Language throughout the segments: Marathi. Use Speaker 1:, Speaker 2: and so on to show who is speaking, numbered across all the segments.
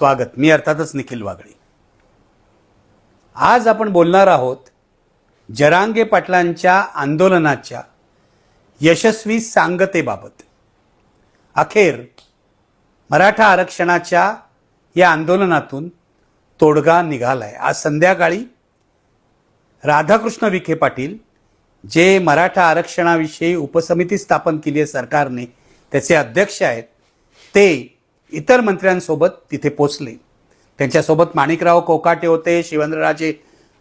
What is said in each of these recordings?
Speaker 1: स्वागत. मी अर्थातच निखिल वागळे. आज आपण बोलणार आहोत जरांगे पाटलांच्या आंदोलनाच्या यशस्वी सांगतेबाबत. अखेर मराठा आरक्षणाच्या या आंदोलनातून तोडगा निघालाय. आज संध्याकाळी राधाकृष्ण विखे पाटील जे मराठा आरक्षणाविषयी उपसमिती स्थापन केली आहे सरकारने त्याचे अध्यक्ष आहेत ते इतर मंत्र्यांसोबत तिथे पोचले. त्यांच्यासोबत माणिकराव कोकाटे होते शिवेंद्रराजे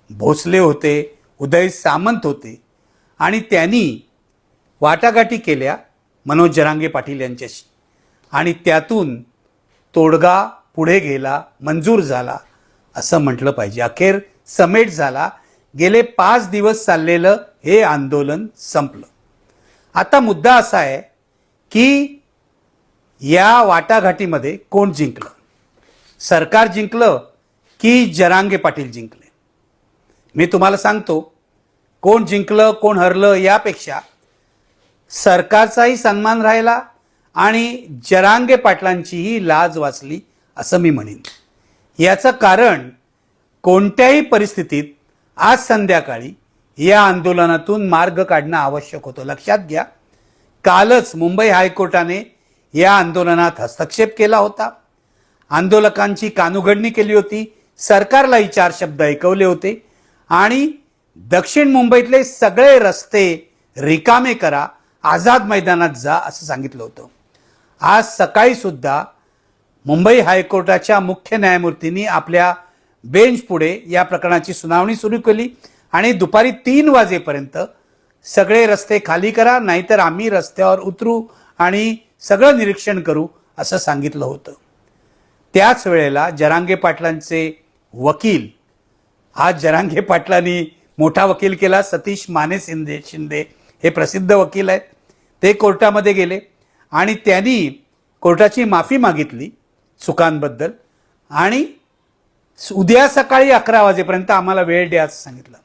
Speaker 1: भोसले होते उदय सामंत होते आणि त्यांनी वाटाघाटी केल्या मनोज जरांगे पाटील यांच्याशी. आणि त्यातून तोडगा पुढे गेला मंजूर झाला असं म्हटलं पाहिजे. अखेर समेट झाला. गेले पाच दिवस चाललेलं हे आंदोलन संपलं. आता मुद्दा असा आहे की या वाटाघाटीमध्ये कोण जिंकलं? सरकार जिंकलं की जरांगे पाटील जिंकले? मी तुम्हाला सांगतो कोण जिंकलं कोण हरलं यापेक्षा सरकारचाही सन्मान राहिला आणि जरांगे पाटलांचीही लाज वाचली असं मी म्हणेन. याचं कारण कोणत्याही परिस्थितीत आज संध्याकाळी या आंदोलनातून मार्ग काढणं आवश्यक होतं. लक्षात घ्या कालच मुंबई हायकोर्टाने या आंदोलनात हस्तक्षेप केला होता. आंदोलकांची कानुघडणी केली होती. सरकारलाही चार शब्द ऐकवले होते. आणि दक्षिण मुंबईतले सगळे रस्ते रिकामे करा आझाद मैदानात जा असं सांगितलं होतं. आज सकाळी सुद्धा मुंबई हायकोर्टाच्या मुख्य न्यायमूर्तींनी आपल्या बेंच पुढे या प्रकरणाची सुनावणी सुरू केली. आणि दुपारी तीन वाजेपर्यंत सगळे रस्ते खाली करा नाहीतर आम्ही रस्त्यावर उतरू आणि सगळं निरीक्षण करू असं सांगितलं होतं. त्याच वेळेला जरांगे पाटलांचे वकील आज जरांगे पाटलांनी मोठा वकील केला सतीश माने शिंदे शिंदे हे प्रसिद्ध वकील आहेत. ते कोर्टामध्ये गेले आणि त्यांनी कोर्टाची माफी मागितली चुकांबद्दल आणि उद्या सकाळी अकरा वाजेपर्यंत आम्हाला वेळ द्या असं सांगितलं.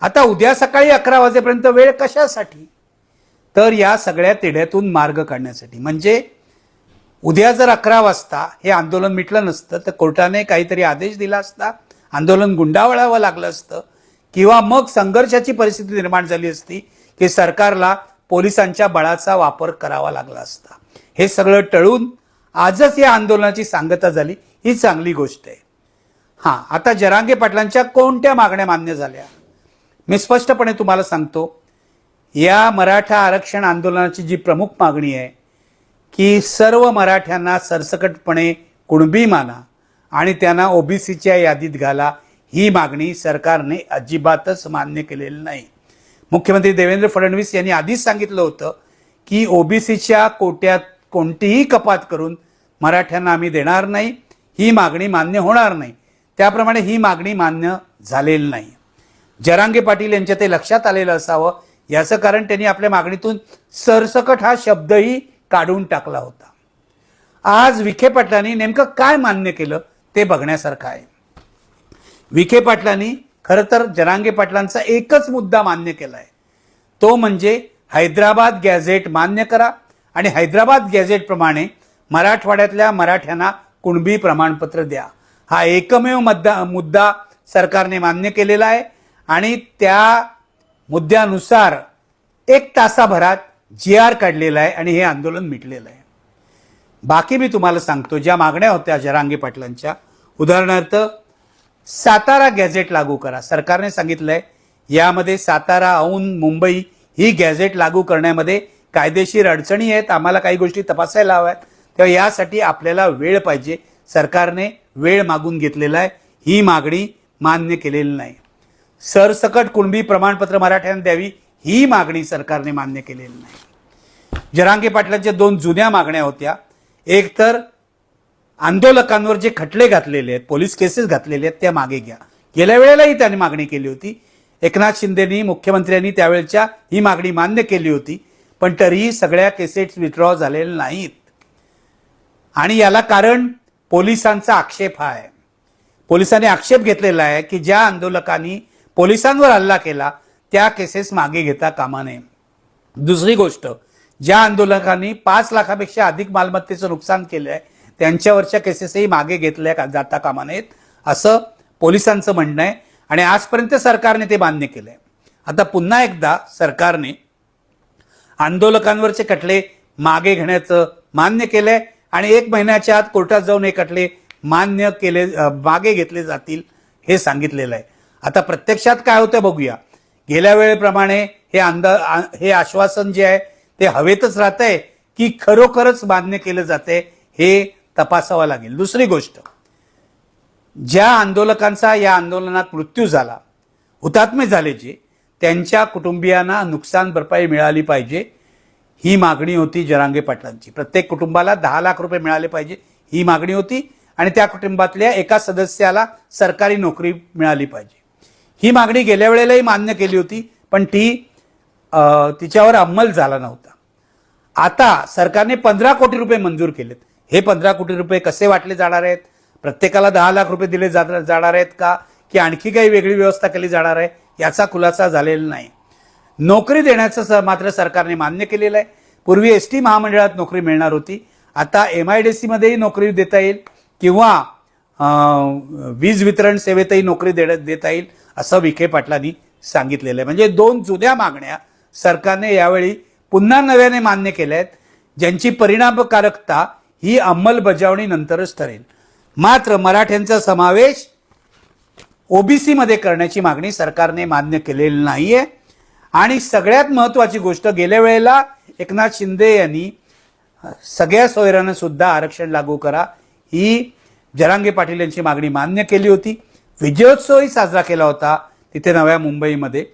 Speaker 1: आता उद्या सकाळी अकरा वाजेपर्यंत वेळ कशासाठी? तर या सगळ्या तिढ्यातून मार्ग काढण्यासाठी. म्हणजे उद्या जर अकरा वाजता हे आंदोलन मिटलं नसतं तर कोर्टाने काहीतरी आदेश दिला असता आंदोलन गुंडावळावं लागलं असतं किंवा मग संघर्षाची परिस्थिती निर्माण झाली असती की सरकारला पोलिसांच्या बळाचा वापर करावा लागला असता. हे सगळं टळून आजच या आंदोलनाची सांगता झाली ही चांगली गोष्ट आहे. हां आता जरांगे पाटलांच्या कोणत्या मागण्या मान्य झाल्या? मी स्पष्टपणे तुम्हाला सांगतो या मराठा आरक्षण आंदोलनाची जी प्रमुख मागणी आहे की सर्व मराठ्यांना सरसकटपणे कुणबी माना आणि त्यांना ओबीसीच्या यादीत घाला ही मागणी सरकारने अजिबातच मान्य केलेली नाही. मुख्यमंत्री देवेंद्र फडणवीस यांनी आधीच सांगितलं होतं की ओबीसीच्या कोट्यात कोणतीही कपात करून मराठ्यांना आम्ही देणार नाही ही मागणी मान्य होणार नाही. त्याप्रमाणे ही मागणी मान्य झालेली नाही. जरांगे पाटील यांच्या ते लक्षात आलेलं असावं याचं कारण त्यांनी आपल्या मागणीतून सरसकट हा शब्दही काढून टाकला होता. आज विखे पाटलांनी नेमकं काय मान्य केलं ते बघण्यासारखं आहे. विखे पाटलांनी खरं तर जरांगे पाटलांचा एकच मुद्दा मान्य केला आहे तो म्हणजे हैदराबाद गॅझेट मान्य करा आणि हैदराबाद गॅझेटप्रमाणे मराठवाड्यातल्या मराठ्यांना कुणबी प्रमाणपत्र द्या. हा एकमेव मुद्दा मुद्दा सरकारने मान्य केलेला आहे आणि त्या मुद्द्यानुसार एक तासाभरात जी आर काढलेला आहे आणि हे आंदोलन मिटलेलं आहे. बाकी मी तुम्हाला सांगतो ज्या मागण्या होत्या जरांगे पाटलांच्या उदाहरणार्थ सातारा गॅझेट लागू करा. सरकारने सांगितलंय यामध्ये सातारा औन मुंबई ही गॅझेट लागू करण्यामध्ये कायदेशीर अडचणी आहेत आम्हाला काही गोष्टी तपासायला हव्यात. तेव्हा यासाठी आपल्याला वेळ पाहिजे. सरकारने वेळ मागून घेतलेला आहे. ही मागणी मान्य केलेली नाही. सरसकट कुणबी प्रमाणपत्र मराठ्यांना द्यावी ही मागणी सरकारने मान्य केलेली नाही. जरांगे पाटलांच्या दोन जुन्या मागण्या होत्या एक तर आंदोलकांवर जे खटले घातलेले आहेत पोलीस केसेस घातलेले आहेत त्या मागे घ्या. गेल्या वेळेलाही त्यांनी मागणी केली होती. एकनाथ शिंदेनी मुख्यमंत्र्यांनी त्यावेळेच्या ही मागणी मान्य केली होती पण तरीही सगळ्या केसेट्स विथड्रॉ झालेल्या नाहीत. आणि याला कारण पोलिसांचा आक्षेप हा आहे. पोलिसांनी आक्षेप घेतलेला आहे की ज्या आंदोलकांनी पोलिसांवर हल्ला केला त्या केसेस मागे घेता कामा नये. दुसरी गोष्ट ज्या आंदोलकांनी पाच लाखापेक्षा अधिक मालमत्तेचं नुकसान केलं आहे त्यांच्यावरच्या केसेसही मागे घेतल्या का जाता कामा नयेत असं पोलिसांचं म्हणणं आहे. आणि आजपर्यंत सरकारने ते मान्य केलं आहे आता पुन्हा एकदा सरकारने आंदोलकांवरचे खटले मागे घेण्याचं मान्य केलंय आणि एक महिन्याच्या आत कोर्टात जाऊन हे खटले मान्य केले मागे घेतले जातील हे सांगितलेलं आहे. आता प्रत्यक्षात काय होतं बघूया. गेल्या वेळेप्रमाणे हे अंदा हे आश्वासन जे आहे ते हवेतच राहतंय की खरोखरच मान्य केलं जाते हे तपासावं लागेल. दुसरी गोष्ट ज्या आंदोलकांचा या आंदोलनात मृत्यू झाला हुतात्मे झाले जे त्यांच्या कुटुंबियांना नुकसान भरपाई मिळाली पाहिजे ही मागणी होती जरांगे पाटलांची. प्रत्येक कुटुंबाला दहा लाख रुपये मिळाले पाहिजे ही मागणी होती आणि त्या कुटुंबातल्या एका सदस्याला सरकारी नोकरी मिळाली पाहिजे. ही मागणी गेल्या वेळेलाही मान्य केली होती पण ती तिच्यावर अंमल झाला नव्हता. आता सरकारने पंधरा कोटी रुपये मंजूर केलेत. हे पंधरा कोटी रुपये कसे वाटले जाणार आहेत? प्रत्येकाला दहा लाख रुपये दिले जा- जाणार आहेत का? की आणखी काही वेगळी व्यवस्था केली जाणार आहे? याचा खुलासा झालेला नाही. नोकरी देण्याचं स- मात्र सरकारने मान्य केलेलं आहे. पूर्वी एस टी महामंडळात नोकरी मिळणार होती. आता एम आय डी सीमध्येही नोकरी देता येईल. किंवा वीज वितरण सेवेतही नोकरी देण्यात देता येईल असं विखे पाटलांनी सांगितलेलं आहे. म्हणजे दोन जुन्या मागण्या सरकारने यावेळी पुन्हा नव्याने मान्य केल्या आहेत ज्यांची परिणामकारकता ही अंमलबजावणीनंतरच ठरेल. मात्र मराठ्यांचा समावेश ओबीसीमध्ये करण्याची मागणी सरकारने मान्य केलेली आहे आणि सगळ्यात महत्त्वाची गोष्ट गेल्या वेळेला एकनाथ शिंदे यांनी सगळ्या सोयऱ्यांना सुद्धा आरक्षण लागू करा ही जरांगे पाटील यांची मागणी मान्य केली होती. विजयोत्सवही साजरा केला होता तिथे नव्या मुंबईमध्ये.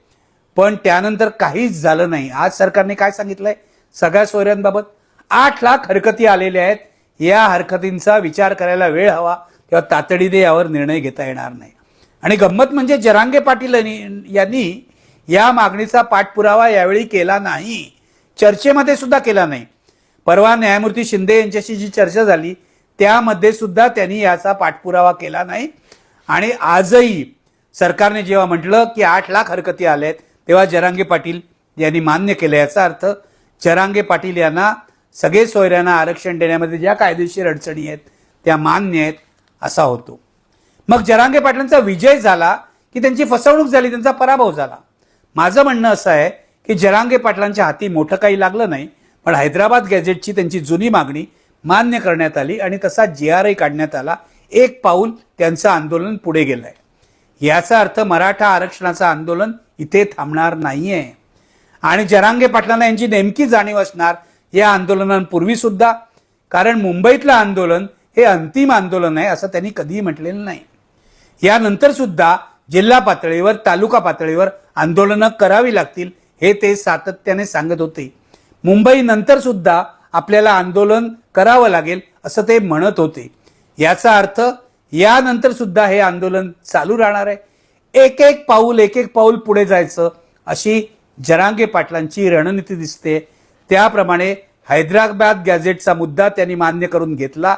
Speaker 1: पण त्यानंतर काहीच झालं नाही. आज सरकारने काय सांगितलंय? सगळ्या सोयऱ्यांबाबत आठ लाख हरकती आलेल्या आहेत. या हरकतींचा विचार करायला वेळ हवा किंवा तातडीने यावर निर्णय घेता येणार नाही. आणि गंमत म्हणजे जरांगे पाटील यांनी या मागणीचा पाठपुरावा यावेळी केला नाही. चर्चेमध्ये सुद्धा केला नाही. परवा न्यायमूर्ती शिंदे यांच्याशी जी चर्चा झाली त्यामध्ये सुद्धा त्यांनी याचा पाठपुरावा केला नाही. आणि आजही सरकारने जेव्हा म्हटलं की आठ लाख हरकती आल्या आहेत तेव्हा जरांगे पाटील यांनी मान्य केलं. याचा अर्थ जरांगे पाटील यांना सगळे सोयऱ्यांना आरक्षण देण्यामध्ये ज्या कायदेशीर अडचणी आहेत त्या मान्य आहेत असा होतो. मग जरांगे पाटलांचा विजय झाला की त्यांची फसवणूक झाली त्यांचा पराभव झाला. माझं म्हणणं असं आहे की जरांगे पाटलांच्या हाती मोठं काही लागलं नाही पण हैदराबाद गॅझेटची त्यांची जुनी मागणी मान्य करण्यात आली आणि तसा जी आर आय काढण्यात आला. एक पाऊल त्यांचं आंदोलन पुढे गेलंय. याचा अर्थ मराठा आरक्षणाचं आंदोलन इथे थांबणार नाही आहे आणि जरांगे पाटलांना यांची नेमकी जाणीव असणार या आंदोलनांपूर्वी सुद्धा. कारण मुंबईतलं आंदोलन हे अंतिम आंदोलन आहे असं त्यांनी कधीही म्हटलेलं नाही. यानंतर सुद्धा जिल्हा पातळीवर तालुका पातळीवर आंदोलनं करावी लागतील हे ते सातत्याने सांगत होते. मुंबई नंतर सुद्धा आपल्याला आंदोलन करावं लागेल असं ते म्हणत होते. याचा अर्थ यानंतर सुद्धा हे आंदोलन चालू राहणार आहे. एक एक पाऊल एक एक पाऊल पुढे जायचं अशी जरांगे पाटलांची रणनीती दिसते. त्याप्रमाणे हैदराबाद गॅझेटचा मुद्दा त्यांनी मान्य करून घेतला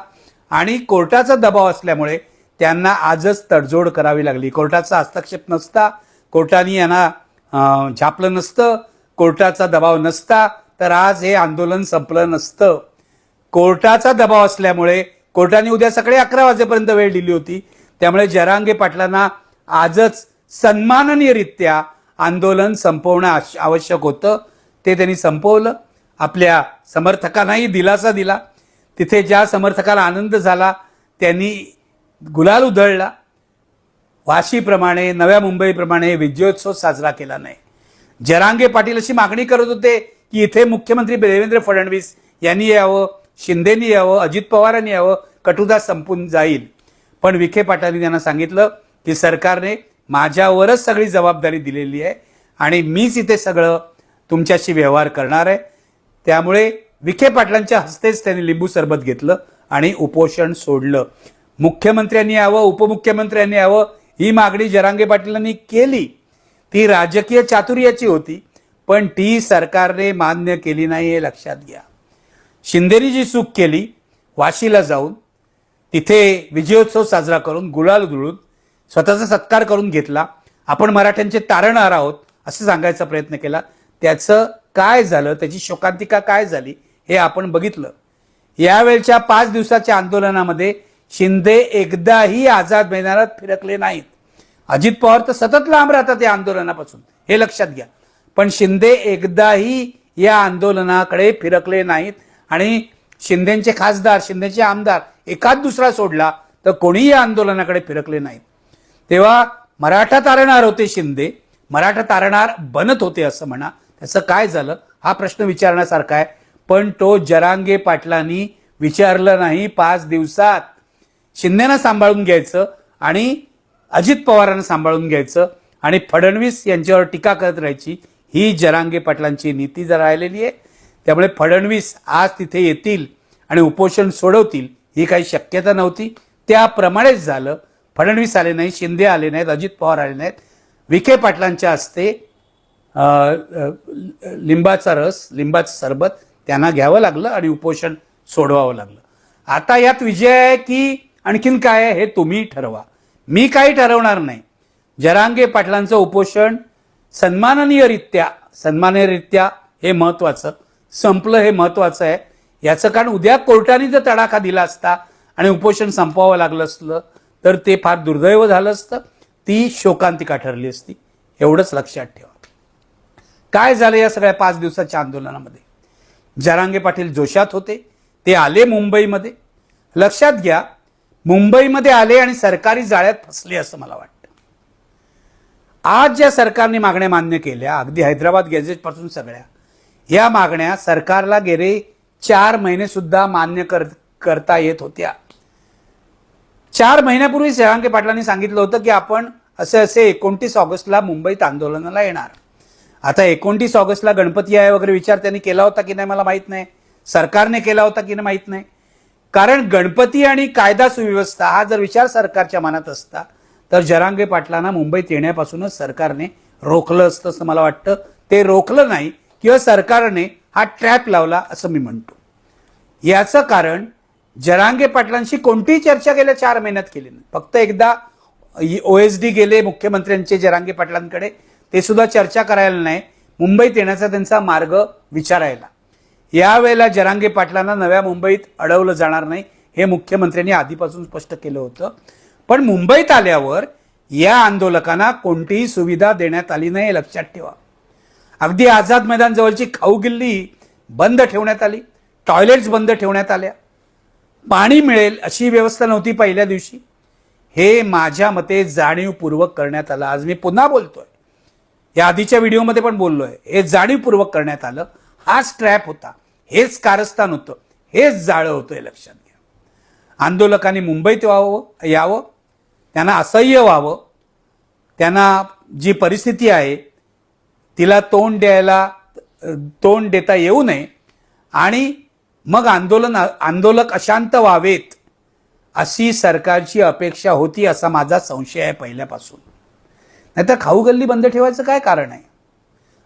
Speaker 1: आणि कोर्टाचा दबाव असल्यामुळे त्यांना आजच तडजोड करावी लागली. कोर्टाचा हस्तक्षेप नसता कोर्टाने यांना झापलं नसतं कोर्टाचा दबाव नसता तर आज हे आंदोलन संपलं नसतं. कोर्टाचा दबाव असल्यामुळे कोर्टाने उद्या सकाळी अकरा वाजेपर्यंत वेळ दिली होती. त्यामुळे जरांगे पाटलांना आजच सन्माननीयरित्या आंदोलन संपवणं आश- आवश्यक होतं. ते त्यांनी संपवलं. आपल्या समर्थकांनाही दिलासा दिला. तिथे ज्या समर्थकाला आनंद झाला त्यांनी गुलाल उधळला. वाशीप्रमाणे नव्या मुंबईप्रमाणे विजयोत्सव साजरा केला नाही. जरांगे पाटील अशी मागणी करत होते की इथे मुख्यमंत्री देवेंद्र फडणवीस यांनी यावं शिंदेनी यावं अजित पवारांनी यावं कटुदा संपून जाईल. पण विखे पाटलांनी त्यांना सांगितलं की सरकारने माझ्यावरच सगळी जबाबदारी दिलेली आहे आणि मीच इथे सगळं तुमच्याशी व्यवहार करणार आहे. त्यामुळे विखे पाटलांच्या हस्तेच त्यांनी लिंबू सरबत घेतलं आणि उपोषण सोडलं. मुख्यमंत्र्यांनी यावं उपमुख्यमंत्र्यांनी यावं ही मागणी जरांगे पाटीलांनी केली. ती राजकीय चातुर्याची होती. पण ती सरकारने मान्य केली नाही हे लक्षात घ्या. शिंदेनी जी चूक केली वाशीला जाऊन तिथे विजयोत्सव साजरा करून गुलाल उधळून स्वतःचा सत्कार करून घेतला. आपण मराठ्यांचे तारणहार आहोत असं सांगायचा प्रयत्न केला. त्याचं काय झालं त्याची शोकांतिका काय झाली हे आपण बघितलं. यावेळच्या पाच दिवसाच्या आंदोलनामध्ये शिंदे एकदाही आझाद मैदानात फिरकले नाहीत. अजित पवार तर सतत लांब राहतात या आंदोलनापासून हे लक्षात घ्या. पण शिंदे एकदाही या आंदोलनाकडे फिरकले नाहीत. आणि शिंदेचे खासदार शिंदेचे आमदार एकाच दुसरा सोडला तर कोणीही या आंदोलनाकडे फिरकले नाहीत. तेव्हा मराठा तारणार होते शिंदे. मराठा तारणार बनत होते असं म्हणा. त्याचं काय झालं? हा प्रश्न विचारण्यासारखा आहे. पण तो जरांगे पाटलांनी विचारलं नाही पाच दिवसात. शिंदेनं सांभाळून घ्यायचं आणि अजित पवारांना सांभाळून घ्यायचं आणि फडणवीस यांच्यावर टीका करत राहायची. ही जरांगे पाटलांची नीती जर राहिलेली आहे त्यामुळे फडणवीस आज तिथे येतील आणि उपोषण सोडवतील ही काही शक्यता नव्हती. त्याप्रमाणेच झालं. फडणवीस आले नाही शिंदे आले नाहीत अजित पवार आले नाहीत. विखे पाटलांच्या हस्ते लिंबाचा रस लिंबाचं सरबत त्यांना घ्यावं लागलं आणि उपोषण सोडवावं लागलं. आता यात विजय आहे की आणखीन काय आहे हे तुम्ही ठरवा. मी काही ठरवणार नाही. जरांगे पाटलांचं उपोषण सन्माननीयरित्या सन्माननीयरित्या हे महत्वाचं संपलं हे महत्वाचं आहे. याचं कारण उद्या कोर्टाने जर तडाखा दिला असता आणि उपोषण संपवावं लागलं असलं तर ते फार दुर्दैव झालं असतं. ती शोकांतिका ठरली असती. एवढंच लक्षात ठेवा. काय झालं या सगळ्या पाच दिवसाच्या आंदोलनामध्ये? जरांगे पाटील जोशात होते. ते आले मुंबईमध्ये. लक्षात घ्या मुंबईमध्ये आले आणि सरकारी जाळ्यात फसले असं मला वाटतं. आज ज्या सरकारने मागण्या मान्य केल्या अगदी हैदराबाद गॅझेटपासून सगळ्या या मागण्या सरकारला गेले चार महिने सुद्धा मान्य कर करता येत होत्या. चार महिन्यापूर्वी जरांगे पाटलांनी सांगितलं होतं की आपण असे असे एकोणतीस ऑगस्टला मुंबईत आंदोलनाला येणार. आता एकोणतीस ऑगस्टला गणपती आहे वगैरे विचार त्यांनी केला होता की नाही मला माहीत नाही. सरकारने केला होता की नाही माहीत नाही. कारण गणपती आणि कायदा सुव्यवस्था हा जर विचार सरकारच्या मनात असता तर जरांगे पाटलांना मुंबईत येण्यापासूनच सरकारने रोखलं असतं असं मला वाटतं. ते रोखलं नाही किंवा सरकारने हा ट्रॅप लावला असं मी म्हणतो. याचं कारण जरांगे पाटलांशी कोणतीही चर्चा गेल्या चार महिन्यात केली नाही. फक्त एकदा ओ एस डी गेले मुख्यमंत्र्यांचे जरांगे पाटलांकडे ते सुद्धा चर्चा करायला नाही. मुंबईत येण्याचा त्यांचा मार्ग विचारायला. यावेळेला जरांगे पाटलांना नव्या मुंबईत अडवलं जाणार नाही हे मुख्यमंत्र्यांनी आधीपासून स्पष्ट केलं होतं. पण मुंबईत आल्यावर या आंदोलकांना कोणतीही सुविधा देण्यात आली नाही हे लक्षात ठेवा. अगदी आझाद मैदान जवळची खाऊ गिल्ली बंद ठेवण्यात आली टॉयलेट्स बंद ठेवण्यात आल्या. पाणी मिळेल अशी व्यवस्था नव्हती पहिल्या दिवशी. हे माझ्या मते जाणीवपूर्वक करण्यात आलं. आज मी पुन्हा बोलतोय. या आधीच्या व्हिडिओमध्ये पण बोललोय. हे जाणीवपूर्वक करण्यात आलं. हाच ट्रॅप होता. हेच कारस्थान होतं. हेच जाळं होतं हे लक्षात घ्या. आंदोलकांनी मुंबईत व्हावं यावं त्यांना असह्य व्हावं. त्यांना जी परिस्थिती आहे तिला तोंड द्यायला तोंड देता येऊ नये आणि मग आंदोलन आंदोलक अशांत व्हावेत अशी सरकारची अपेक्षा होती असा माझा संशय आहे पहिल्यापासून. नाहीतर खाऊ गल्ली बंद ठेवायचं काय कारण आहे?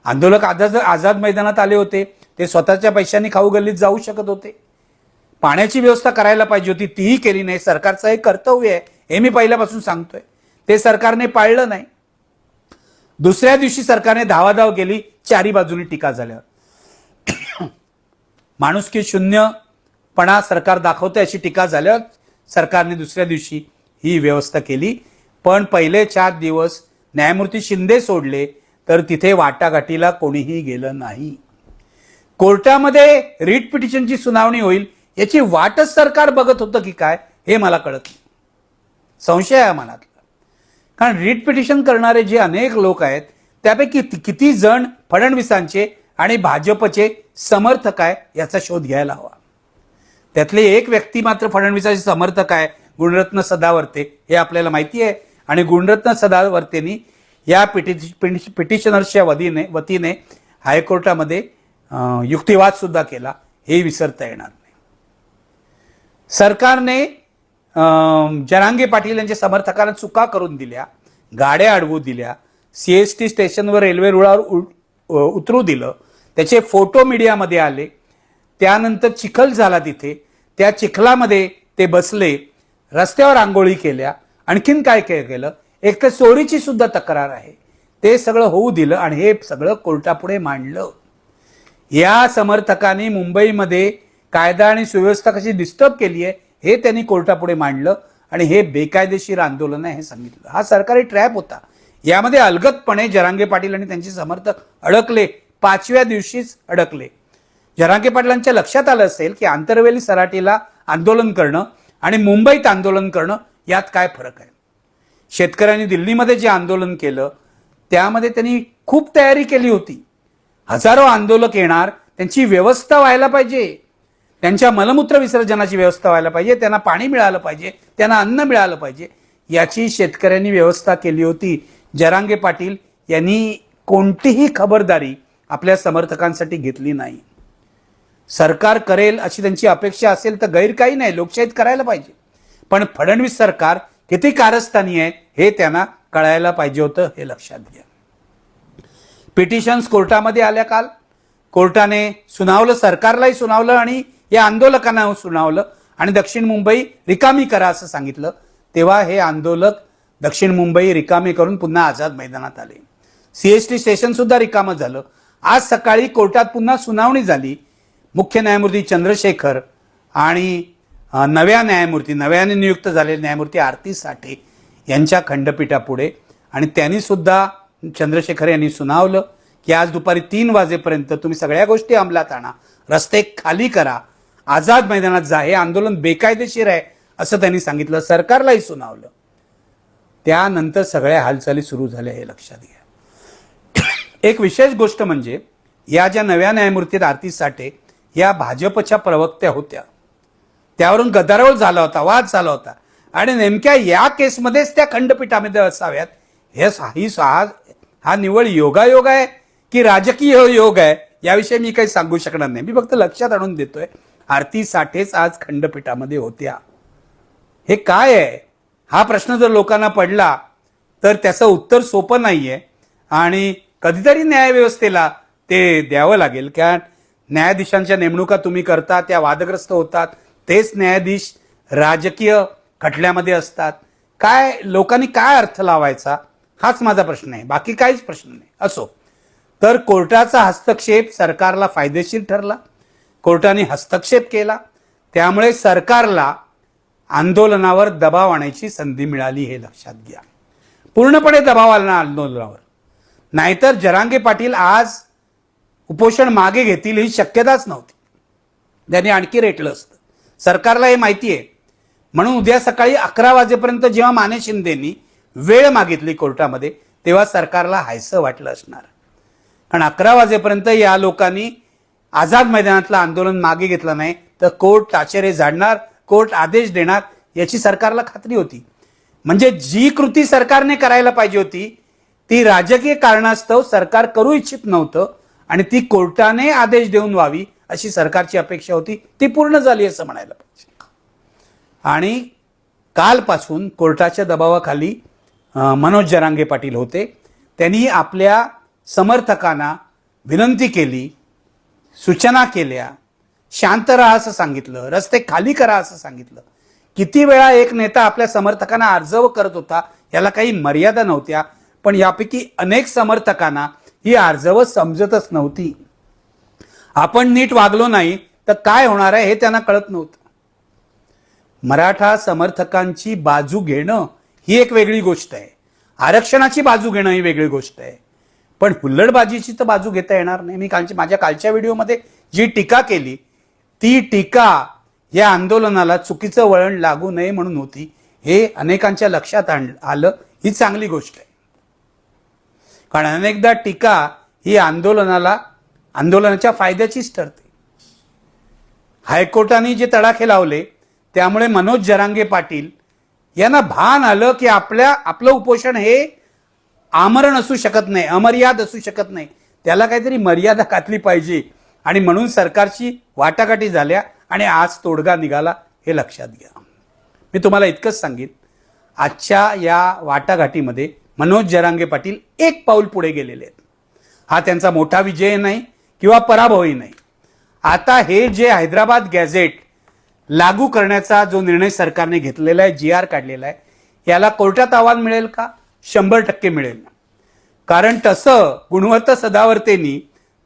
Speaker 1: आंदोलक आझाद आझाद मैदानात आले होते ते स्वतःच्या पैशांनी खाऊ गल्लीत जाऊ शकत होते. पाण्याची व्यवस्था करायला पाहिजे होती तीही केली नाही. सरकारचं हे कर्तव्य आहे हे मी पहिल्यापासून सांगतोय. ते सरकारने पाळलं नाही. दुसऱ्या दिवशी सरकारने धावाधाव केली चारी बाजूनी टीका झाल्यावर माणुसकी शून्यपणा सरकार दाखवते अशी टीका झाल्यावर सरकारने दुसऱ्या दिवशी ही व्यवस्था केली. पण पहिले चार दिवस न्यायमूर्ती शिंदे सोडले तर तिथे वाटाघाटीला कोणीही गेलं नाही. कोर्टामध्ये रिट पिटिशनची सुनावणी होईल याची वाटच सरकार बघत होतं की काय हे मला कळत नाही. संशय आहे मनातला. कारण रिट पिटिशन करणारे जे अनेक लोक आहेत त्यापैकी किती जण फडणवीसांचे आणि भाजपचे समर्थक आहे याचा शोध घ्यायला हवा. त्यातले एक व्यक्ती मात्र फडणवीसाचे समर्थक आहे गुणरत्न सदावर्ते हे आपल्याला माहिती आहे. आणि गुणरत्न सदावर्तेनी या पिटि पिटिशनर्सच्या वतीने वतीने हायकोर्टामध्ये युक्तिवाद सुद्धा केला. हे विसरता येणार नाही. सरकारने जरांगे पाटील यांच्या समर्थकांना चुका करून दिल्या गाड्या अडवू दिल्या सी एस टी स्टेशनवर रेल्वे रुळावर उ- उतरू दिलं त्याचे फोटो मीडियामध्ये आले त्यानंतर चिखल झाला तिथे त्या चिखलामध्ये ते बसले रस्त्यावर आंघोळी केल्या आणखीन काय काय केलं? एक तर चोरीची सुद्धा तक्रार आहे ते सगळं होऊ दिलं आणि हे सगळं कोर्टापुढे मांडलं. या समर्थकांनी मुंबईमध्ये कायदा आणि सुव्यवस्था कशी डिस्टर्ब केली आहे हे त्यांनी कोर्टापुढे मांडलं आणि हे बेकायदेशीर आंदोलन आहे हे सांगितलं. हा सरकारी ट्रॅप होता. यामध्ये अलगतपणे जरांगे पाटील आणि त्यांचे समर्थक अडकले. पाचव्या दिवशीच अडकले. जरांगे पाटलांच्या लक्षात आलं असेल की आंतरवेली सराटीला आंदोलन करणं आणि मुंबईत आंदोलन करणं यात काय फरक आहे? शेतकऱ्यांनी दिल्लीमध्ये जे आंदोलन केलं त्यामध्ये त्यांनी खूप तयारी केली होती. हजारो आंदोलक येणार त्यांची व्यवस्था व्हायला पाहिजे. त्यांच्या मलमूत्र विसर्जनाची व्यवस्था व्हायला पाहिजे त्यांना पाणी मिळालं पाहिजे त्यांना अन्न मिळालं पाहिजे याची शेतकऱ्यांनी व्यवस्था केली होती. जरांगे पाटील यांनी कोणतीही खबरदारी आपल्या समर्थकांसाठी घेतली नाही. सरकार करेल अशी त्यांची अपेक्षा असेल तर गैर काही नाही लोकशाहीत करायला पाहिजे. पण फडणवीस सरकार किती कारस्थानी आहे हे त्यांना कळायला पाहिजे होतं हे लक्षात घ्या. पिटिशन्स कोर्टामध्ये आल्या काल. कोर्टाने सुनावलं सरकारलाही सुनावलं आणि हे आंदोलकांना सुनावलं आणि दक्षिण मुंबई रिकामी करा असं सांगितलं. तेव्हा हे आंदोलक दक्षिण मुंबई रिकामी करून पुन्हा आझाद मैदानात आले. सीएसटी स्टेशन सुद्धा रिकामं झालं. आज सकाळी कोर्टात पुन्हा सुनावणी झाली. मुख्य न्यायमूर्ती चंद्रशेखर आणि नव्या न्यायमूर्ती नव्याने नियुक्त झालेले न्यायमूर्ती आरती साठे यांच्या खंडपीठापुढे आणि त्यांनी सुद्धा चंद्रशेखर यांनी सुनावलं की आज दुपारी तीन वाजेपर्यंत तुम्ही सगळ्या गोष्टी अंमलात आणा. रस्ते खाली करा. आझाद मैदानात जा हे आंदोलन बेकायदेशीर आहे असं त्यांनी सांगितलं सरकारलाही सुनावलं. त्यानंतर सगळ्या हालचाली सुरू झाल्या हे लक्षात घ्या. एक विशेष गोष्ट म्हणजे या ज्या नव्या न्यायमूर्तीत आरती साठे या भाजपच्या प्रवक्त्या होत्या. त्यावरून गदारोळ झाला होता वाद झाला होता. आणि नेमक्या या केसमध्येच त्या खंडपीठामध्ये असाव्यात हे सा- ही हा हा निवळ योगायोग आहे की राजकीय योग आहे याविषयी मी काही सांगू शकणार नाही. मी फक्त लक्षात आणून देतोय आरती साठेच आज खंडपीठामध्ये होत्या. हे काय आहे? हा प्रश्न जर लोकांना पडला तर त्याचं उत्तर सोपं नाहीये. आणि कधीतरी न्यायव्यवस्थेला ते द्यावं लागेल. कारण न्यायाधीशांच्या नेमणुका तुम्ही करता त्या वादग्रस्त होतात. तेच न्यायाधीश राजकीय खटल्यामध्ये असतात. काय लोकांनी काय अर्थ लावायचा? हाच माझा प्रश्न आहे. बाकी काहीच प्रश्न नाही. असो. तर कोर्टाचा हस्तक्षेप सरकारला फायदेशीर ठरला. कोर्टाने हस्तक्षेप केला. त्यामुळे सरकारला आंदोलनावर दबाव आणायची संधी मिळाली हे लक्षात घ्या. पूर्णपणे दबाव आला आंदोलनावर. नाहीतर जरांगे पाटील आज उपोषण मागे घेतील ही शक्यताच नव्हती. त्यांनी आणखी रेटलं असतं. सरकारला हे माहिती आहे. म्हणून उद्या सकाळी अकरा वाजेपर्यंत जेव्हा माने शिंदेनी वेळ मागितली कोर्टामध्ये तेव्हा सरकारला हायसं वाटलं असणार. कारण अकरा वाजेपर्यंत या लोकांनी आझाद मैदानातलं आंदोलन मागे घेतलं नाही तर कोर्ट ताचेरे झाडणार कोर्ट आदेश देणार याची सरकारला खात्री होती. म्हणजे जी कृती सरकारने करायला पाहिजे होती ती राजकीय कारणास्तव सरकार करू इच्छित नव्हतं आणि ती कोर्टाने आदेश देऊन व्हावी अशी सरकारची अपेक्षा होती. ती पूर्ण झाली असं म्हणायला पाहिजे. आणि कालपासून कोर्टाच्या दबावाखाली मनोज जरांगे पाटील होते. त्यांनी आपल्या समर्थकांना विनंती केली सूचना केल्या शांत राहा असं सांगितलं रस्ते खाली करा असं सांगितलं. किती वेळा एक नेता आपल्या समर्थकांना अर्जव करत होता याला काही मर्यादा नव्हत्या पण यापैकी अनेक समर्थकांना ही अर्जव समजतच नव्हती. आपण नीट वागलो नाही तर काय होणार आहे हे त्यांना कळत नव्हतं. मराठा समर्थकांची बाजू घेणं ही एक वेगळी गोष्ट आहे. आरक्षणाची बाजू घेणं ही वेगळी गोष्ट आहे. पण हुल्लडबाजीची तर बाजू घेता येणार नाही. मी कालची माझ्या कालच्या व्हिडिओमध्ये जी टीका केली ती टीका या आंदोलनाला चुकीचं वळण लागू नये म्हणून होती. हे अनेकांच्या लक्षात आण आलं. ही चांगली गोष्ट आहे. कारण अनेकदा टीका ही आंदोलनाला आंदोलनाच्या फायद्याचीच ठरते. हायकोर्टाने जे तडाखे लावले त्यामुळे मनोज जरांगे पाटील यांना भान आलं की आपल्या आपलं उपोषण हे आमरण असू शकत नाही अमर्याद असू शकत नाही. त्याला काहीतरी मर्यादा घातली पाहिजे. आणि म्हणून सरकारची वाटाघाटी झाल्या आणि आज तोडगा निघाला हे लक्षात घ्या. मी तुम्हाला इतकंच सांगेन. आजच्या या वाटाघाटीमध्ये मनोज जरांगे पाटील एक पाऊल पुढे गेलेले आहेत. हा त्यांचा मोठा विजय नाही किंवा पराभवही नाही. आता हे जे हैदराबाद गॅझेट लागू करण्याचा जो निर्णय सरकारने घेतलेला आहे जी आर काढलेला आहे याला कोर्टात आव्हान मिळेल का? शंभर टक्के मिळेल. कारण तसं गुणवत्ता सदावर्तेनी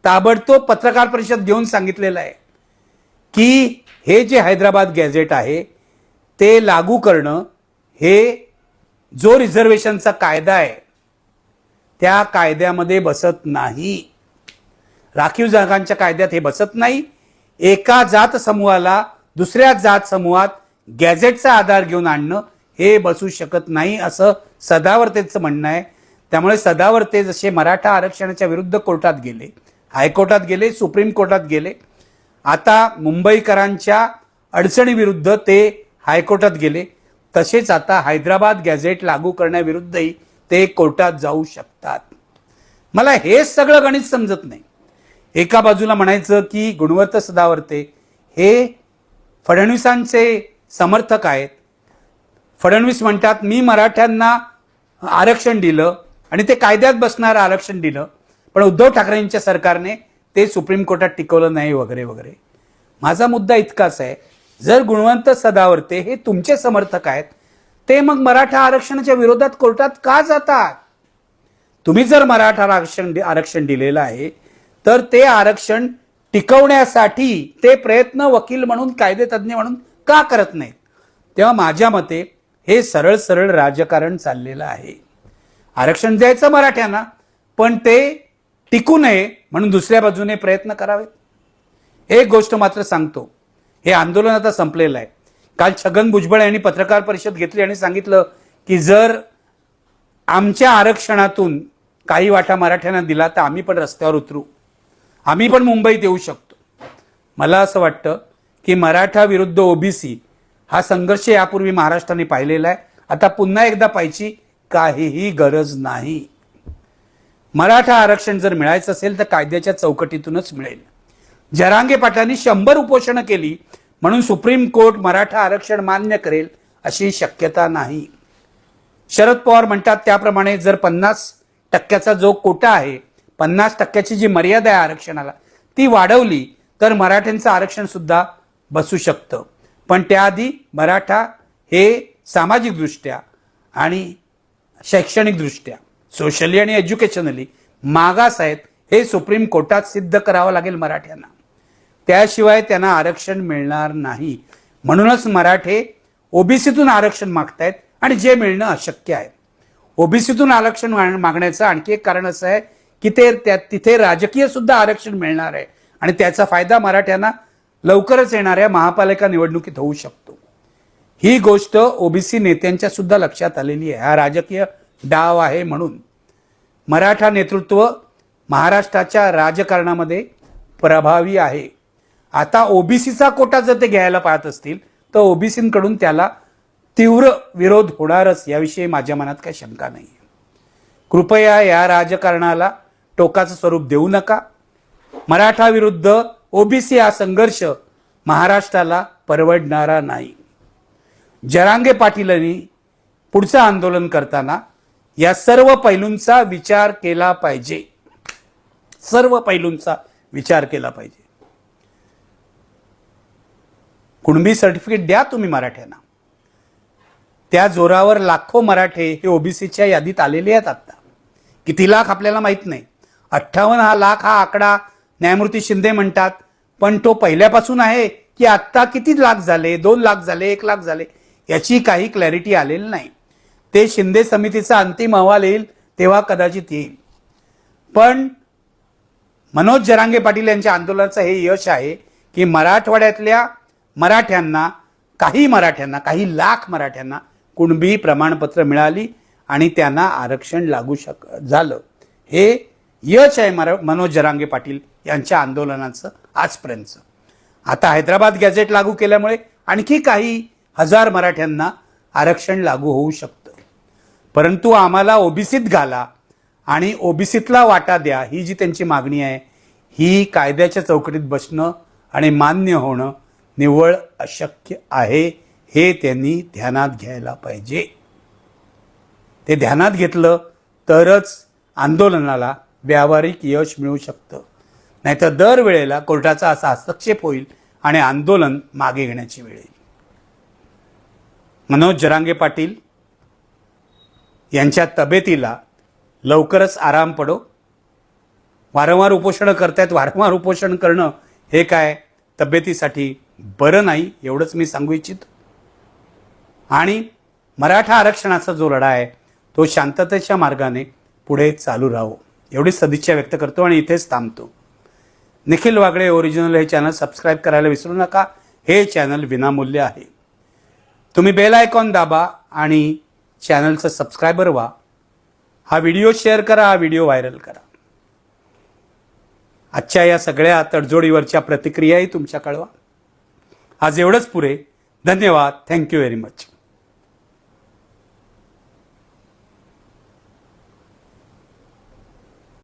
Speaker 1: ताबडतोब पत्रकार परिषद घेऊन सांगितलेलं आहे की हे जे हैदराबाद गॅझेट आहे ते लागू करणं हे जो रिझर्वेशनचा कायदा आहे त्या कायद्यामध्ये बसत नाही. राखीव जागांच्या कायद्यात हे बसत नाही. एका जात समूहाला दुसऱ्या जात समूहात गॅझेटचा आधार घेऊन आणणं हे बसू शकत नाही असं सदावर्तेचं म्हणणं आहे. त्यामुळे सदावर्ते जसे मराठा आरक्षणाच्या विरुद्ध कोर्टात गेले हायकोर्टात गेले सुप्रीम कोर्टात गेले आता मुंबईकरांच्या अडचणीविरुद्ध ते हायकोर्टात गेले तसेच आता हैदराबाद गॅझेट लागू करण्याविरुद्धही ते कोर्टात जाऊ शकतात. मला हे सगळं गणित समजत नाही. एका बाजूला म्हणायचं की गुणवत्त सदावर्ते हे फडणवीसांचे समर्थक आहेत. फडणवीस म्हणतात मी मराठ्यांना आरक्षण दिलं आणि ते कायद्यात बसणारं आरक्षण दिलं पण उद्धव ठाकरेंच्या सरकारने ते सुप्रीम कोर्टात टिकवलं नाही वगैरे वगैरे. माझा मुद्दा इतकाच आहे जर गुणवंत सदावर्ते हे तुमचे समर्थक आहेत ते मग मराठा आरक्षणाच्या विरोधात कोर्टात का जातात? तुम्ही जर मराठा आरक्षण आरक्षण दिलेलं आहे तर ते आरक्षण टिकवण्यासाठी ते प्रयत्न वकील म्हणून कायदेतज्ञ म्हणून का करत नाहीत? तेव्हा माझ्या मते हे सरळ सरळ राजकारण चाललेलं आहे. आरक्षण द्यायचं मराठ्यांना पण ते टिकू नये म्हणून दुसऱ्या बाजूने प्रयत्न करावेत. एक गोष्ट मात्र सांगतो हे आंदोलन आता संपलेलं आहे. काल छगन भुजबळ यांनी पत्रकार परिषद घेतली आणि सांगितलं की जर आमच्या आरक्षणातून काही वाटा मराठ्यांना दिला तर आम्ही पण रस्त्यावर उतरू. आम्ही पण मुंबईत येऊ शकतो. मला असं वाटतं की मराठा विरुद्ध ओबीसी हा संघर्ष यापूर्वी महाराष्ट्राने पाहिलेला आहे. आता पुन्हा एकदा पाहिजे काहीही गरज नाही. मराठा आरक्षण जर मिळायचं असेल तर कायद्याच्या चौकटीतूनच मिळेल. जरांगे पाटलांनी शंभर उपोषणं केली म्हणून सुप्रीम कोर्ट मराठा आरक्षण मान्य करेल अशी शक्यता नाही. शरद पवार म्हणतात त्याप्रमाणे जर पन्नास टक्क्याचा जो कोटा आहे पन्नास टक्क्याची जी मर्यादा आहे आरक्षणाला ती वाढवली तर मराठ्यांचं आरक्षण सुद्धा बसू शकतं. पण त्याआधी मराठा हे सामाजिकदृष्ट्या आणि शैक्षणिकदृष्ट्या सोशली आणि एज्युकेशनली मागास आहेत हे सुप्रीम कोर्टात सिद्ध करावं लागेल मराठ्यांना. त्याशिवाय त्यांना आरक्षण मिळणार नाही. म्हणूनच मराठे ओबीसीतून आरक्षण मागतायत आणि जे मिळणं अशक्य आहे. ओबीसीतून आरक्षण माग- मागण्याचं आणखी एक कारण असं आहे की ते त्या तिथे राजकीय सुद्धा आरक्षण मिळणार आहे. आणि त्याचा फायदा मराठ्यांना लवकरच येणाऱ्या महापालिका निवडणुकीत होऊ शकतो. ही गोष्ट ओबीसी नेत्यांच्या सुद्धा लक्षात आलेली आहे. हा राजकीय डाव आहे म्हणून मराठा नेतृत्व महाराष्ट्राच्या राजकारणामध्ये प्रभावी आहे. आता ओबीसीचा कोटा जर ते घ्यायला पाहत असतील तर ओबीसींकडून त्याला तीव्र विरोध होणारच याविषयी माझ्या मनात काही शंका नाही कृपया या राजकारणाला टोकाचं स्वरूप देऊ नका. मराठा विरुद्ध ओबीसी हा संघर्ष महाराष्ट्राला परवडणारा नाही. जरांगे पाटीलांनी पुढचं आंदोलन करताना या सर्व पैलूंचा विचार केला पाहिजे. सर्व पैलूंचा विचार केला पाहिजे. कुणबी सर्टिफिकेट द्या तुम्ही मराठ्यांना. त्या जोरावर लाखो मराठे हे ओबीसीच्या यादीत आलेले आहेत आता. किती लाख आपल्याला माहीत नाही. अठ्ठावन्न हा लाख हा आकडा न्यायमूर्ती शिंदे म्हणतात पण तो पहिल्यापासून आहे की आत्ता किती लाख झाले? दोन लाख झाले एक लाख झाले? याची काही क्लॅरिटी आलेली नाही. ते शिंदे समितीचा अंतिम अहवाल येईल तेव्हा कदाचित येईल. पण मनोज जरांगे पाटील यांच्या आंदोलनाचं हे यश आहे की मराठवाड्यातल्या मराठ्यांना काही मराठ्यांना काही लाख मराठ्यांना कुणबी प्रमाणपत्र मिळाली आणि त्यांना आरक्षण लागू शक झालं. हे यश आहे मरा मनोज जरांगे पाटील यांच्या आंदोलनाचं आजपर्यंतचं. आता हैदराबाद गॅझेट लागू केल्यामुळे आणखी काही हजार मराठ्यांना आरक्षण लागू होऊ शकतं. परंतु आम्हाला ओबीसीत घाला आणि ओबीसीतला वाटा द्या ही जी त्यांची मागणी आहे ही कायद्याच्या चौकटीत बसणं आणि मान्य होणं निव्वळ अशक्य आहे हे त्यांनी ध्यानात घ्यायला पाहिजे. ते ध्यानात घेतलं तरच आंदोलनाला व्यावहारिक यश मिळू शकतं. नाहीतर दरवेळेला कोर्टाचा असा हस्तक्षेप होईल आणि आंदोलन मागे घेण्याची वेळ येईल. मनोज जरांगे पाटील यांच्या तब्येतीला लवकरच आराम पडो. वारंवार उपोषणं करतायत. वारंवार उपोषण करणं हे काय? तब्येतीसाठी बरं नाही एवढंच मी सांगू इच्छितो. आणि मराठा आरक्षणाचा जो लढा आहे तो शांततेच्या मार्गाने पुढे चालू राहो. एवढी सदिच्छा व्यक्त करतो आणि इथेच थांबतो. निखिल वागळे ओरिजिनल हे चॅनल सबस्क्राईब करायला विसरू नका. हे चॅनल विनामूल्य आहे. तुम्ही बेल आयकॉन दाबा आणि चॅनलचं सबस्क्रायबर व्हा. हा व्हिडिओ शेअर करा हा व्हिडिओ व्हायरल करा. आजच्या या सगळ्या तडजोडीवरच्या प्रतिक्रियाही तुमच्या कळवा आज एवढंच पुरे धन्यवाद. Thank you very much